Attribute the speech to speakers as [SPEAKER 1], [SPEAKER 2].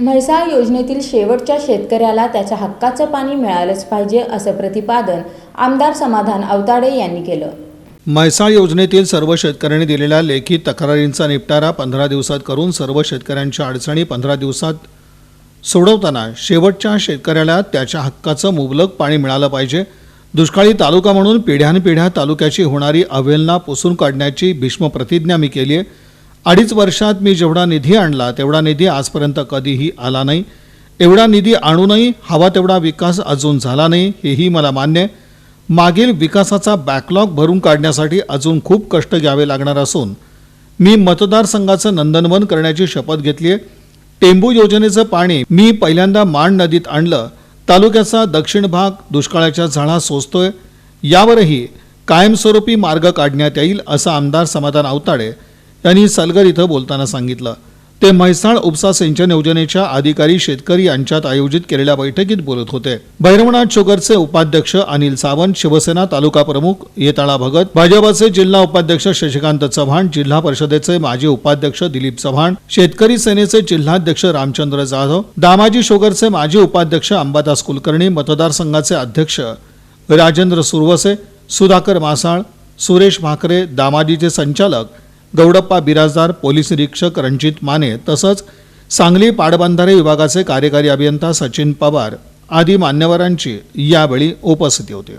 [SPEAKER 1] म्हैसाळ योजनेतील शेवटच्या शेतकऱ्याला त्याच्या हक्काचं पाणी मिळालंच पाहिजे असं प्रतिपादन आमदार समाधान अवताडे यांनी केलं.
[SPEAKER 2] म्हैसाळ योजनेतील सर्व शेतकऱ्यांनी दिलेल्या लेखी तक्रारींचा निपटारा पंधरा दिवसात करून सर्व शेतकऱ्यांच्या अडचणी पंधरा दिवसात सोडवताना शेवटच्या शेतकऱ्याला त्याच्या हक्काचं मुबलक पाणी मिळालं पाहिजे. दुष्काळी तालुका म्हणून पिढ्यानपिढ्या तालुक्याची होणारी अवहेलना पुसून काढण्याची भीष्म प्रतिज्ञा मी केली आहे अडीच वर्षात मी जेवढा निधी आणला तेवढा निधी आजपर्यंत कधीही आला नाही. एवढा निधी आणूनही हवा तेवढा विकास अजून झाला नाही हेही मला मान्य आहे. मागील विकासाचा बॅकलॉग भरून काढण्यासाठी अजून खूप कष्ट घ्यावे लागणार असून मी मतदारसंघाचं नंदनवन करण्याची शपथ घेतली आहे. टेंबू योजनेचं पाणी मी पहिल्यांदा माण नदीत आणलं तालुक्याचा दक्षिण भाग दुष्काळाच्या झाडा सोसतोय. यावरही कायमस्वरूपी मार्ग काढण्यात येईल असं आमदार समाधान आवताडे यांनी सलगर इथं बोलताना सांगितलं. ते म्हैसाळ उपसा सिंचन योजनेच्या अधिकारी शेतकरी यांच्यात आयोजित केलेल्या बैठकीत बोलत होते. भैरवनाथ शुगरचे उपाध्यक्ष अनिल सावंत शिवसेना तालुका प्रमुख येताळा भगत भाजपाचे जिल्हा उपाध्यक्ष शशिकांत चव्हाण जिल्हा परिषदेचे माजी उपाध्यक्ष दिलीप चव्हाण शेतकरी सेनेचे जिल्हाध्यक्ष रामचंद्र जाधव दामाजी शुगरचे माजी उपाध्यक्ष अंबादास कुलकर्णी मतदारसंघाचे अध्यक्ष राजेंद्र सुरवसे सुधाकर मासाळ सुरेश भाकरे दामाजीचे संचालक गौडप्पा बिराजदार पोलीस निरीक्षक रणजित माने तसंच सांगली पाटबंधारे विभागाचे कार्यकारी अभियंता सचिन पवार आदी मान्यवरांची यावेळी उपस्थिती होती.